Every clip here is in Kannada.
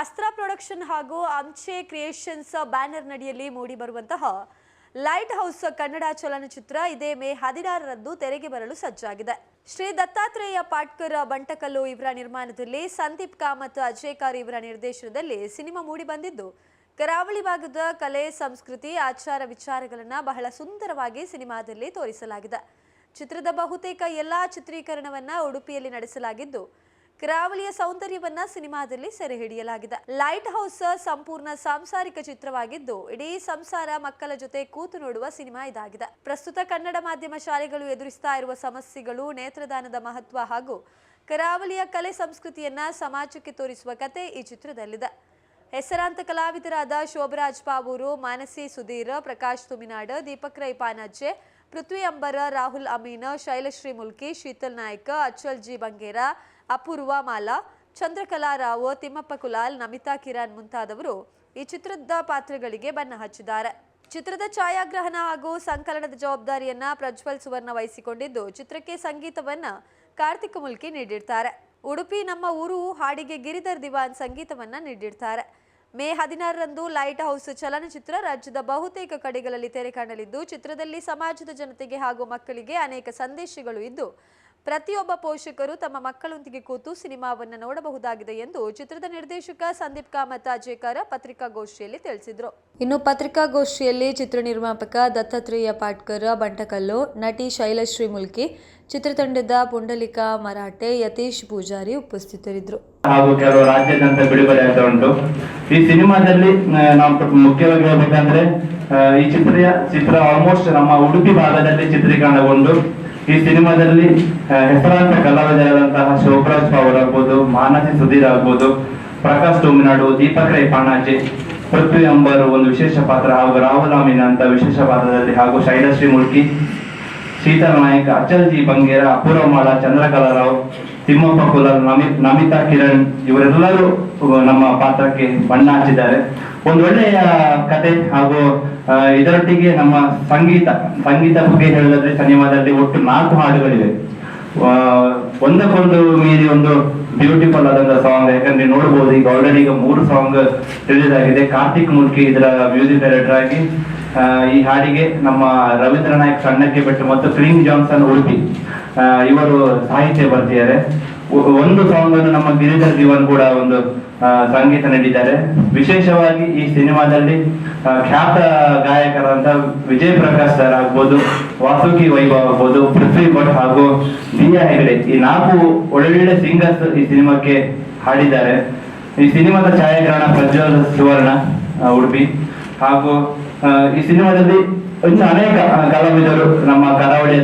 ಅಸ್ತ್ರ ಪ್ರೊಡಕ್ಷನ್ ಹಾಗೂ ಅಂಚೆ ಕ್ರಿಯೇಷನ್ಸ್ ಬ್ಯಾನರ್ ನಡಿಯಲ್ಲಿ ಮೂಡಿಬರುವಂತಹ ಲೈಟ್ ಹೌಸ್ ಕನ್ನಡ ಚಲನಚಿತ್ರ ಇದೇ ಮೇ ಹದಿನಾರರಂದು ತೆರೆಗೆ ಬರಲು ಸಜ್ಜಾಗಿದೆ. ಶ್ರೀ ದತ್ತಾತ್ರೇಯ ಪಾಟ್ಕರ್ ಬಂಟಕಲ್ಲು ಇವರ ನಿರ್ಮಾಣದಲ್ಲಿ ಸಂದೀಪ್ ಕಾಮತ್ ಅಜಯ್ ಕಾರ್ ಇವರ ನಿರ್ದೇಶನದಲ್ಲಿ ಸಿನಿಮಾ ಮೂಡಿ ಬಂದಿದ್ದು, ಕರಾವಳಿ ಭಾಗದ ಕಲೆ, ಸಂಸ್ಕೃತಿ, ಆಚಾರ ವಿಚಾರಗಳನ್ನ ಬಹಳ ಸುಂದರವಾಗಿ ಸಿನಿಮಾದಲ್ಲಿ ತೋರಿಸಲಾಗಿದೆ. ಚಿತ್ರದ ಬಹುತೇಕ ಎಲ್ಲಾ ಚಿತ್ರೀಕರಣವನ್ನ ಉಡುಪಿಯಲ್ಲಿ ನಡೆಸಲಾಗಿದ್ದು ಕರಾವಳಿಯ ಸೌಂದರ್ಯವನ್ನ ಸಿನಿಮಾದಲ್ಲಿ ಸೆರೆ ಹಿಡಿಯಲಾಗಿದೆ. ಲೈಟ್ ಹೌಸ್ ಸಂಪೂರ್ಣ ಸಾಂಸಾರಿಕ ಚಿತ್ರವಾಗಿದ್ದು, ಇಡೀ ಸಂಸಾರ ಮಕ್ಕಳ ಜೊತೆ ಕೂತು ನೋಡುವ ಸಿನಿಮಾ ಇದಾಗಿದೆ. ಪ್ರಸ್ತುತ ಕನ್ನಡ ಮಾಧ್ಯಮ ಶಾಲೆಗಳು ಎದುರಿಸ್ತಾ ಇರುವ ಸಮಸ್ಯೆಗಳು, ನೇತ್ರದಾನದ ಮಹತ್ವ ಹಾಗೂ ಕರಾವಳಿಯ ಕಲೆ ಸಂಸ್ಕೃತಿಯನ್ನ ಸಮಾಜಕ್ಕೆ ತೋರಿಸುವ ಕತೆ ಈ ಚಿತ್ರದಲ್ಲಿದೆ. ಹೆಸರಾಂತ ಕಲಾವಿದರಾದ ಶೋಭರಾಜ್ ಪಾವೂರು ಮಾನಸಿ ಸುಧೀರ್, ಪ್ರಕಾಶ್ ತುಮಿನಾಡ್, ದೀಪಕ್ ರೈ ಪಾನಜ್ಜೆ ಪೃಥ್ವಿ ಅಂಬರ, ರಾಹುಲ್ ಅಮೀನ್, ಶೈಲಶ್ರೀ ಮುಲ್ಕಿ, ಶೀತಲ್ ನಾಯ್ಕ ಅಚ್ಚಲ್ ಜಿ ಬಂಗೇರ ಅಪೂರ್ವ ಮಾಲಾ ಚಂದ್ರಕಲಾ ರಾವ್, ತಿಮ್ಮಪ್ಪ ಕುಲಾಲ್, ನಮಿತಾ ಕಿರಣ್ ಮುಂತಾದವರು ಈ ಚಿತ್ರದ ಪಾತ್ರಗಳಿಗೆ ಬಣ್ಣ ಹಚ್ಚಿದ್ದಾರೆ. ಚಿತ್ರದ ಛಾಯಾಗ್ರಹಣ ಹಾಗೂ ಸಂಕಲನದ ಜವಾಬ್ದಾರಿಯನ್ನ ಪ್ರಜ್ವಲ್ ಸುವರ್ಣ ವಹಿಸಿಕೊಂಡಿದ್ದು, ಚಿತ್ರಕ್ಕೆ ಸಂಗೀತವನ್ನ ಕಾರ್ತಿಕ್ ಮುಲ್ಕಿ ನೀಡಿರ್ತಾರೆ. ಉಡುಪಿ ನಮ್ಮ ಊರು, ಹಾಡಿಗೆ ಗಿರಿಧರ್ ದಿವಾನ್ ಸಂಗೀತವನ್ನ ನೀಡಿರ್ತಾರೆ. ಮೇ ಹದಿನಾರರಂದು ಲೈಟ್ ಹೌಸ್ ಚಲನಚಿತ್ರ ರಾಜ್ಯದ ಬಹುತೇಕ ಕಡೆಗಳಲ್ಲಿ ತೆರೆ ಕಾಣಲಿದ್ದು, ಚಿತ್ರದಲ್ಲಿ ಸಮಾಜದ ಜನತೆಗೆ ಹಾಗೂ ಮಕ್ಕಳಿಗೆ ಅನೇಕ ಸಂದೇಶಗಳು ಇದ್ದು ಪ್ರತಿಯೊಬ್ಬ ಪೋಷಕರು ತಮ್ಮ ಮಕ್ಕಳೊಂದಿಗೆ ಕೂತು ಸಿನಿಮಾವನ್ನು ನೋಡಬಹುದಾಗಿದೆ ಎಂದು ಚಿತ್ರದ ನಿರ್ದೇಶಕ ಸಂದೀಪ್ ಕಾಮತ್ ಅಜೇಕರ ಪತ್ರಿಕಾಗೋಷ್ಠಿಯಲ್ಲಿ ತಿಳಿಸಿದರು. ಇನ್ನು ಪತ್ರಿಕಾಗೋಷ್ಠಿಯಲ್ಲಿ ಚಿತ್ರ ನಿರ್ಮಾಪಕ ದತ್ತಾತ್ರೇಯ ಪಾಟ್ಕರ್ ಬಂಟಕಲ್ಲು ನಟಿ ಶೈಲಶ್ರೀ ಮುಲ್ಕಿ ಚಿತ್ರತಂಡದ ಪುಂಡಲಿಕ ಮರಾಠೆ ಯತೀಶ್ ಪೂಜಾರಿ ಉಪಸ್ಥಿತರಿದ್ದರು. ಹಾಗೂ ಕೆಲವು ರಾಜ್ಯದಂತ ಬಿಡುಗಡೆ ಆಗ್ತಾ ಉಂಟು. ಈ ಸಿನಿಮಾದಲ್ಲಿ ನಾವು ಮುಖ್ಯವಾಗಿ ಹೇಳ್ಬೇಕಂದ್ರೆ ಈ ಚಿತ್ರ ಚಿತ್ರ ಆಲ್ಮೋಸ್ಟ್ ನಮ್ಮ ಉಡುಪಿ ಭಾಗದಲ್ಲಿ ಚಿತ್ರೀಕರಣಗೊಂಡು ಈ ಸಿನಿಮಾದಲ್ಲಿ ಹೆಸರಾಂತ ಕಲಾವಿದರಾದಂತಹ ಶೋಭರಾಜ್ ಪವರ್ ಆಗ್ಬೋದು ಮಾನಸಿ ಸುಧೀರ್ ಆಗ್ಬೋದು, ಪ್ರಕಾಶ್ ಟೋಮಿನಾಡು ದೀಪಕ್ ರೈ ಪಾಣಾಜೆ, ಪೃಥ್ವಿ ಅಂಬರ್ ಒಂದು ವಿಶೇಷ ಪಾತ್ರ ಹಾಗೂ ರಾಹುಲ್ ಅಮೀನ್ ಅಂತ ವಿಶೇಷ ಪಾತ್ರದಲ್ಲಿ ಹಾಗೂ ಶೈಲಶ್ರೀ ಮುಲ್ಕಿ ಶೀತಲ್ ನಾಯಕ್, ಅಚಲ್ ಜಿ ಬಂಗೇರ, ಅಪೂರ್ವ ಮಾಲ, ಚಂದ್ರಕಲಾ ರಾವ್, ತಿಮ್ಮಪ್ಪ ಕುಲಾಲ್, ನಮಿ, ನಮಿತಾ ಕಿರಣ್, ಇವರೆಲ್ಲರೂ ನಮ್ಮ ಪಾತ್ರಕ್ಕೆ ಬಣ್ಣ ಹಚ್ಚಿದ್ದಾರೆ. ಒಂದು ಒಳ್ಳೆಯ ಕತೆ ಹಾಗೂ ಇದರೊಟ್ಟಿಗೆ ನಮ್ಮ ಸಂಗೀತ ಸಂಗೀತ ಬಗ್ಗೆ ಹೇಳಿದ್ರೆ ಸಿನಿಮಾದಲ್ಲಿ ಒಟ್ಟು ನಾಲ್ಕು ಹಾಡುಗಳಿವೆ. ಒಂದಕ್ಕೊಂದು ಮೀರಿ ಒಂದು ಬ್ಯೂಟಿಫುಲ್ ಆದಂತಹ ಸಾಂಗ್ ಯಾಕಂದ್ರೆ ನೋಡಬಹುದು ಈಗ ಆಲ್ರೆಡಿ ಈಗ ಮೂರು ಸಾಂಗ್ ರಿಲೀಸ್ ಆಗಿದೆ ಕಾರ್ತಿಕ್ ಮುಲ್ಕಿ ಇದರ ಮ್ಯೂಸಿಕ್ ಡೈರೆಕ್ಟರ್ ಆಗಿ ಈ ಹಾಡಿಗೆ ನಮ್ಮ ರವೀಂದ್ರ ನಾಯಕ್ ಸಣ್ಣಕ್ಕೆ ಬೆಟ್ಟು ಮತ್ತು ಕ್ರೀಮ್ ಜಾನ್ಸನ್ ಉಡುಪಿ ಇವರು ಸಾಹಿತ್ಯ ಬರ್ತಿದ್ದಾರೆ ಒಂದು ಸಾಂಗ್ ಅನ್ನು ನಮ್ಮ ಗಿರಿಧರ್ ಜೀವನ್ ಕೂಡ ಒಂದು ಸಂಗೀತ ನೀಡಿದ್ದಾರೆ ವಿಶೇಷವಾಗಿ ಈ ಸಿನಿಮಾದಲ್ಲಿ ಖ್ಯಾತ ಗಾಯಕರಾದಂತ ವಿಜಯ್ ಪ್ರಕಾಶ್ ಸರ್ ಆಗ್ಬೋದು, ವಾಸುಕಿ ವೈಭವ್ ಆಗ್ಬೋದು, ಪೃಥ್ವಿ ಭಟ್ ಹಾಗೂ ದಿಯಾ ಹೆಗಡೆ, ಈ ನಾಲ್ಕು ಒಳ್ಳೊಳ್ಳೆ ಸಿಂಗರ್ಸ್ ಈ ಸಿನಿಮಾಕ್ಕೆ ಹಾಡಿದ್ದಾರೆ. ಈ ಸಿನಿಮಾದ ಛಾಯಾಗ್ರಹಣ ಪ್ರಜ್ವಲ್ ಸುವರ್ಣ ಉಡುಪಿ ಹಾಗೂ ಈ ಸಿನಿಮಾದಲ್ಲಿ ಇನ್ನು ಅನೇಕ ಕಲಾವಿದ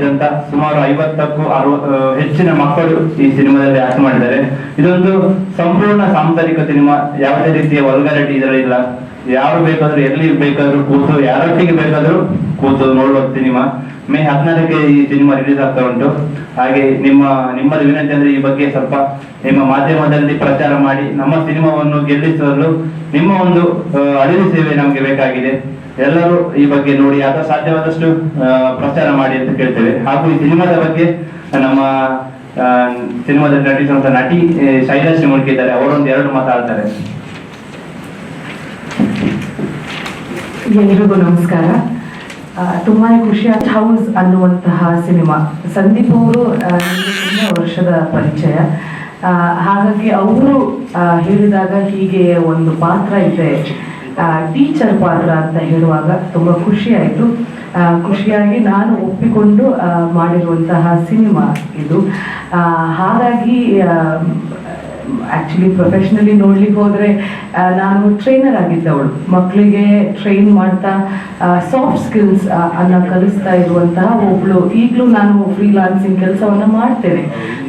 ಕರಾವಳಿಯಾದಂತ ಸುಮಾರು ಐವತ್ತಕ್ಕೂ ಅರವತ್ತು ಹೆಚ್ಚಿನ ಮಕ್ಕಳು ಈ ಸಿನಿಮಾದಲ್ಲಿ ಆಕ್ಟ್ ಮಾಡಿದ್ದಾರೆ. ಇದೊಂದು ಸಂಪೂರ್ಣ ಸಾಂಸಾರಿಕ ಸಿನಿಮಾ. ಯಾವುದೇ ರೀತಿಯ ವಲ್ಗಾರಿಟಿ ಇದರಲ್ಲಿಲ್ಲ ಯಾರು ಬೇಕಾದ್ರೂ ಎಲ್ಲಿ ಬೇಕಾದ್ರೂ ಕೂತು, ಯಾರೊಟ್ಟಿಗೆ ಬೇಕಾದ್ರೂ ಕೂತು ನೋಡುವ ಸಿನಿಮಾ. ಮೇ ಹದಿನಾರಕ್ಕೆ ಈ ಸಿನಿಮಾ ರಿಲೀಸ್ ಆಗ್ತಾ ಉಂಟು. ಹಾಗೆ ನಿಮ್ಮ, ನಿಮ್ಮದು ವಿನಂತಿ ಅಂದ್ರೆ ಈ ಬಗ್ಗೆ ಸ್ವಲ್ಪ ನಿಮ್ಮ ಮಾಧ್ಯಮದಲ್ಲಿ ಪ್ರಚಾರ ಮಾಡಿ, ನಮ್ಮ ಸಿನಿಮಾವನ್ನು ಗೆಲ್ಲಿಸಲು ನಿಮ್ಮ ಒಂದು ಅಳಿಲು ಸೇವೆ ನಮಗೆ ಬೇಕಾಗಿದೆ. ಎಲ್ಲರೂ ಈ ಬಗ್ಗೆ ನೋಡಿ ಆದ ಸಾಧ್ಯವಾದಷ್ಟು ಪ್ರಚಾರ ಮಾಡಿ ಅಂತ ಕೇಳ್ತೇವೆ. ಹಾಗೂ ಈ ಸಿನಿಮಾದ ಬಗ್ಗೆ ನಮ್ಮ ಸಿನಿಮಾದಲ್ಲಿ ನಟಿಸುವಂತ ನಟಿ ಶೈಲಶ್ರೀ ಮುಲ್ಕಿ ಇದ್ದಾರೆ. ಅವರೊಂದು ಎರಡು ಮಾತಾಡ್ತಾರೆ. ಎಲ್ರಿಗೂ ನಮಸ್ಕಾರ. ಆ, ತುಂಬಾನೇ ಖುಷಿ ಹೌಸ್ ಅನ್ನುವಂತಹ ಸಿನಿಮಾ. ಸಂದೀಪ್ ಅವರು ತುಂಬಾ ವರ್ಷದ ಪರಿಚಯ. ಹಾಗಾಗಿ ಅವರು ಹೇಳಿದಾಗ ಹೀಗೆ ಒಂದು ಪಾತ್ರ ಇದೆ. ಟೀಚರ್ ಪಾತ್ರ ಅಂತ ಹೇಳುವಾಗ ತುಂಬ ಖುಷಿ ಆಯಿತು. ಖುಷಿಯಾಗಿ ನಾನು ಒಪ್ಪಿಕೊಂಡು ಮಾಡಿರುವಂತಹ ಸಿನಿಮಾ ಇದು. ಹಾಗಾಗಿ ಆ್ಯಕ್ಚುಲಿ ಪ್ರೊಫೆಷ್ನಲಿ ನೋಡ್ಲಿಕ್ಕೆ ಹೋದರೆ ನಾನು ಟ್ರೈನರ್ ಆಗಿದ್ದವಳು. ಮಕ್ಕಳಿಗೆ ಟ್ರೈನ್ ಮಾಡ್ತಾ ಸಾಫ್ಟ್ ಸ್ಕಿಲ್ಸ್ ಅನ್ನ ಕಲಿಸ್ತಾ ಇರುವಂತಹ ಒಬ್ಳು. ಈಗಲೂ ನಾನು ಫ್ರೀಲಾನ್ಸಿಂಗ್ ಕೆಲಸವನ್ನು ಮಾಡ್ತೇನೆ.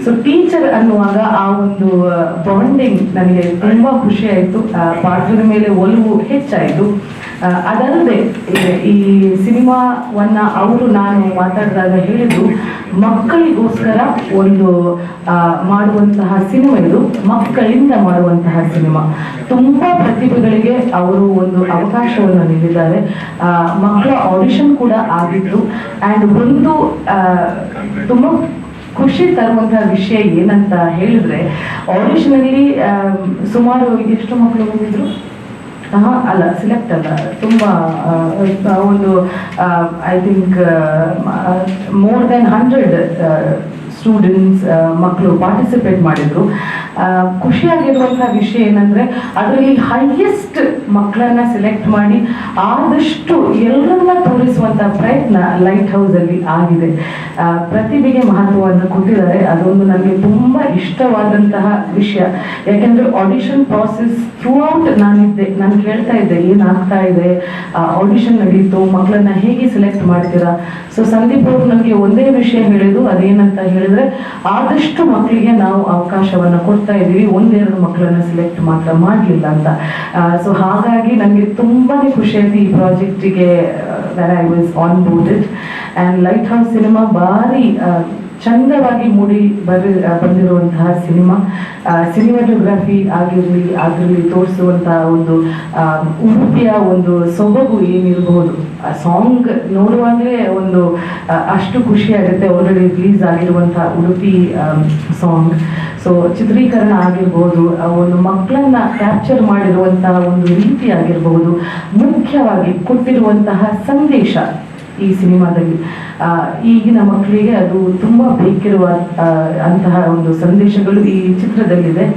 ಸೊ ಟೀಚರ್ ಅನ್ನುವಾಗ ಆ ಒಂದು ಬಾಂಡಿಂಗ್ ನನಗೆ ತುಂಬ ಖುಷಿ ಆಯ್ತು. ಪಾತ್ರದ ಮೇಲೆ ಒಲವು ಹೆಚ್ಚಾಯಿತು. ಅದಲ್ಲದೆ ಈ- ಸಿನಿಮಾವನ್ನ ಅವರು ನಾನು ಮಾತಾಡಿದಾಗ ಹೇಳಿದ್ರು ಮಕ್ಕಳಿಗೋಸ್ಕರ ಒಂದು ಮಾಡುವಂತಹ ಸಿನಿಮಾ ಇದು, ಮಕ್ಕಳಿಂದ ಮಾಡುವಂತಹ ಸಿನಿಮಾ. ತುಂಬಾ ಪ್ರತಿಭೆಗಳಿಗೆ ಅವರು ಒಂದು ಅವಕಾಶವನ್ನು ನೀಡಿದ್ದಾರೆ. ಮಕ್ಕಳ ಆಡಿಷನ್ ಕೂಡ ಆಗಿತ್ತು. ಆ್ಯಂಡ್ ಒಂದು ತುಂಬ ಖುಷಿ ತರುವಂತಹ ವಿಷಯ ಏನಂತ ಹೇಳಿದ್ರೆ ಆಡಿಷನಲ್ಲಿ ಸುಮಾರು ಎಷ್ಟು ಮಕ್ಕಳು ಬಂದಿದ್ರು ಅಲ್ಲ ಸಿಲೆಕ್ಟ್ ಅಲ್ಲ. ತುಂಬ ಒಂದು I think more than hundred students ಮಕ್ಕಳು ಪಾರ್ಟಿಸಿಪೇಟ್ ಮಾಡಿದ್ರು. ಖುಷಿಯಾಗಿರುವಂಥ ವಿಷಯ ಏನಂದ್ರೆ, ಅದರಲ್ಲಿ ಹೈಯೆಸ್ಟ್ ಮಕ್ಕಳನ್ನ ಸೆಲೆಕ್ಟ್ ಮಾಡಿ ಆದಷ್ಟು ಎಲ್ಲರನ್ನ ತೋರಿಸುವಂಥ ಪ್ರಯತ್ನ ಲೈಟ್ ಅಲ್ಲಿ ಆಗಿದೆ. ಪ್ರತಿಭೆಗೆ ಮಹತ್ವವನ್ನು ಕೊಟ್ಟಿದ್ದಾರೆ. ಅದೊಂದು ನನಗೆ ತುಂಬಾ ಇಷ್ಟವಾದಂತಹ ವಿಷಯ. ಯಾಕೆಂದ್ರೆ ಆಡಿಷನ್ ಪ್ರಾಸೆಸ್ ಥ್ರೂ ಔಟ್ ನಾನಿದ್ದೆ, ನಾನು ಕೇಳ್ತಾ ಇದ್ದೆ, ಏನಾಗ್ತಾ ಇದೆ? ಆಡಿಷನ್ ನಡೀತು ಮಕ್ಕಳನ್ನ ಹೇಗೆ ಸೆಲೆಕ್ಟ್ ಮಾಡ್ತೀರಾ? ಸೊ ಸಂದೀಪ್ ಅವರು ನನಗೆ ಒಂದೇ ವಿಷಯ ಹೇಳಿದ್ರು. ಅದೇನಂತ ಹೇಳಿದ್ರೆ, ಆದಷ್ಟು ಮಕ್ಕಳಿಗೆ ನಾವು ಅವಕಾಶವನ್ನ ಕೊಡ್ತಾ ಇದ್ದೀವಿ. ಒಂದೆರಡು ಮಕ್ಕಳನ್ನ ಸೆಲೆಕ್ಟ್ ಮಾತ್ರ ಮಾಡಲಿಲ್ಲ ಅಂತ. ಸೊ ಹಾಗಾಗಿ ನನಗೆ ತುಂಬಾನೇ ಖುಷಿ ಆಯ್ತು ಈ ಪ್ರಾಜೆಕ್ಟಿಗೆ that I was onboarded. And Lighthouse Cinema Bari. Uh, ಚಂದವಾಗಿ ಮೂಡಿ ಬರ್ ಬಂದಿರುವಂತಹ ಸಿನಿಮಾ. ಸಿನಿಮಾಟೋಗ್ರಫಿ ಆಗಿರಲಿ, ಅದರಲ್ಲಿ ತೋರಿಸುವಂತಹ ಒಂದು ಉಡುಪಿಯ ಒಂದು ಸೊಬಗು ಏನಿರಬಹುದು ಆ ಸಾಂಗ್ ನೋಡುವಾಗಲೇ ಒಂದು ಅಷ್ಟು ಖುಷಿ ಆಗುತ್ತೆ ಆಲ್ರೆಡಿ ರಿಲೀಸ್ ಆಗಿರುವಂತಹ ಉಡುಪಿ ಸಾಂಗ್. ಸೊ ಚಿತ್ರೀಕರಣ ಆಗಿರ್ಬೋದು ಒಂದು ಮಕ್ಕಳನ್ನ ಕ್ಯಾಪ್ಚರ್ ಮಾಡಿರುವಂತಹ ಒಂದು ರೀತಿ ಆಗಿರಬಹುದು ಮುಖ್ಯವಾಗಿ ಕೊಟ್ಟಿರುವಂತಹ ಸಂದೇಶ. ಈ ಸಿನಿಮಾದಲ್ಲಿ. ಈಗಿನ ಮಕ್ಕಳಿಗೆ ಅದು ತುಂಬ ಬೇಕಿರುವ ಅಂತಹ ಒಂದು ಸಂದೇಶಗಳು ಈ ಚಿತ್ರದಲ್ಲಿದೆ.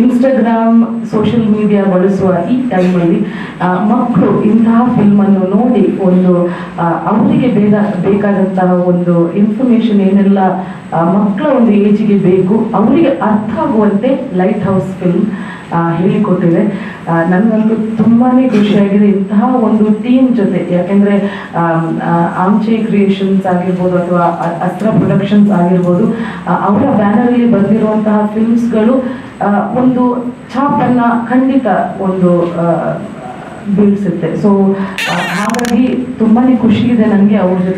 ಇನ್ಸ್ಟಾಗ್ರಾಮ್ ಸೋಷಿಯಲ್ ಮೀಡಿಯಾ ಬಳಸುವ ಈ ಟೈಮಲ್ಲಿ ಮಕ್ಕಳು ಇಂತಹ ಫಿಲ್ಮನ್ನು ನೋಡಿ ಒಂದು ಅವರಿಗೆ ಬೇಗ, ಬೇಕಾದಂತಹ ಒಂದು ಇನ್ಫಾರ್ಮೇಶನ್ ಏನೆಲ್ಲ ಮಕ್ಕಳ ಒಂದು ಏಜಿಗೆ ಬೇಕು, ಅವರಿಗೆ ಅರ್ಥ ಆಗುವಂತೆ ಲೈಟ್ ಹೌಸ್ ಫಿಲ್ಮ್ ಹೇಳಿಕೊಟ್ಟಿದೆ. ನನಗಂತೂ ತುಂಬಾನೇ ಖುಷಿಯಾಗಿದೆ ಇಂತಹ ಒಂದು ಟೀಮ್ ಜೊತೆ. ಯಾಕೆಂದ್ರೆ ಆಮ್ಚೆ ಕ್ರಿಯೇಷನ್ಸ್ ಆಗಿರ್ಬೋದು ಅಥವಾ ಅಸ್ತ್ರ ಪ್ರೊಡಕ್ಷನ್ಸ್ ಆಗಿರ್ಬೋದು ಅವರ ಬ್ಯಾನರಲ್ಲಿ ಬಂದಿರುವಂತಹ ಫಿಲ್ಮ್ಸ್ಗಳು ಒಂದು ಛಾಪನ್ನ ಖಂಡಿತ ಒಂದು ಬೀಳಿಸುತ್ತೆ. ಸೊ ಹಾಗಾಗಿ ತುಂಬಾನೇ ಖುಷಿ ಇದೆ ನನಗೆ ಅವ್ರ ಜೊತೆ.